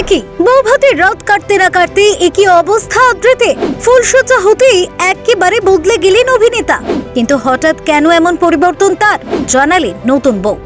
একই, বৌভাতে রাত কাটতে না কাটতে একই অবস্থা আদ্রেতে। ফুলসজ্জা হতেই একেবারে বদলে গেলেন অভিনেতা। কিন্তু হঠাৎ কেন এমন পরিবর্তন তার? জানালেন নতুন বউ।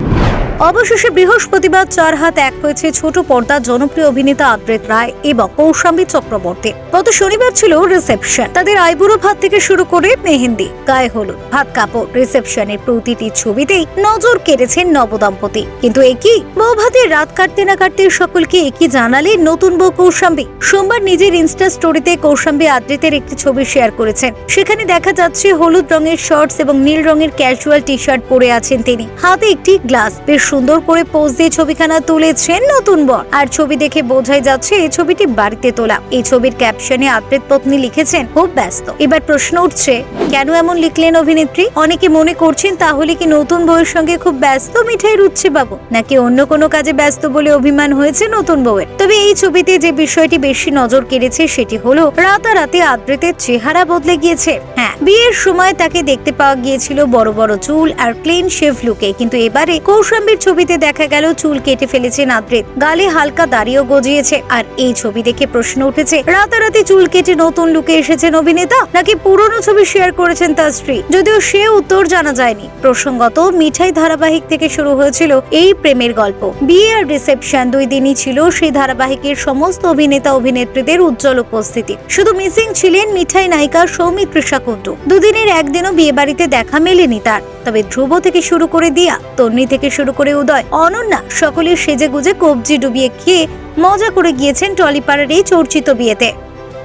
অবশেষে বৃহস্পতিবার চার হাত এক হয়েছে ছোট পর্দার জনপ্রিয় অভিনেতা আদ্রেত রায় এবং কৌশাম্বী চক্রবর্তী। গত শনিবার ছিল রিসেপশন। তাদের আইবুড়ো ভাত থেকে শুরু করে মেহেন্দি, গায়ে হলুদ, ভাত কাপড়। রিসেপশনের প্রতিটি ছবিতেই নজর কেড়েছেন নবদম্পতি। কিন্তু একই বউ ভাতে রাত কাটতে না কাটতে সকলকে একই জানালেন নতুন বউ কৌশাম্বী? সোমবার নিজের ইনস্টা স্টোরিতে কৌশাম্বী আদ্রিতের একটি ছবি শেয়ার করেছেন। সেখানে দেখা যাচ্ছে হলুদ রঙের শর্টস এবং নীল রঙের ক্যাজুয়াল টি শার্ট পরে আছেন তিনি। হাতে একটি গ্লাস, বেশ সুন্দর করে পোজ দিয়ে ছবিখানা তুলেছেন নতুন বর। আর ছবি দেখে বোঝাই যাচ্ছে এই ছবিটি বাড়িতে তোলা। এই ছবির ক্যাপশনে আদ্রিত পত্নী লিখেছেন, খুব ব্যস্ত। এবার প্রশ্ন উঠছে, কেন এমন লিখলেন অভিনেত্রী? অনেকে মনে করছেন তাহলে কি নতুন বউয়ের সঙ্গে খুব ব্যস্ত মিঠাই রুচ্ছে বাবু? নাকি অন্য কোনো কাজে ব্যস্ত বলে অভিমান হয়েছে নতুন বউয়ের? তবে এই ছবিতে যে বিষয়টি বেশি নজর কেড়েছে সেটি হলো, রাতারাতি আদ্রিতের চেহারা বদলে গিয়েছে। হ্যাঁ বিয়ের সময় তাকে দেখতে পাওয়া গিয়েছিল বড় বড় চুল আর ক্লিন শেভ লুকে কিন্তু এবারে কৌশাম্বীর ছবিতে দেখা গেল চুল কেটে ফেলেছেন আদ্রিত গালে হালকা দাড়িও গজিয়েছে। আর এই ছবি দেখে প্রশ্ন উঠেছে, রাতারাতি চুল কেটে নতুন লুকে এসেছেন অভিনেতা? নাকি পুরনো ছবি শেয়ার করেছেন তার স্ত্রী? যদিও সে উত্তর জানা যায়নি। প্রসঙ্গত, মিঠাই ধারাবাহিক থেকে শুরু হয়েছিল এই প্রেমের গল্প। বিয়ে আর রিসেপশন দুই দিনই ছিল সেই ধারাবাহিকের সমস্ত অভিনেতা অভিনেত্রীদের উজ্জ্বল উপস্থিতি। শুধু মিসিং ছিলেন মিঠাই নায়িকা সৌমিত্রিষা কুণ্ডু। দুদিনের একদিনও বিয়ে বাড়িতে দেখা মেলেনি তার। তবে ধ্রুব থেকে শুরু করে দিয়া, তন্নি থেকে শুরু করে উদয়, অনন্যা সকলে সেজে গুজে কবজি ডুবিয়ে খেয়ে মজা করে গিয়েছেন টলিপাড়ার এই চর্চিত বিয়েতে।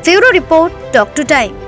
ফিউরো রিপোর্ট টক টু টাইম।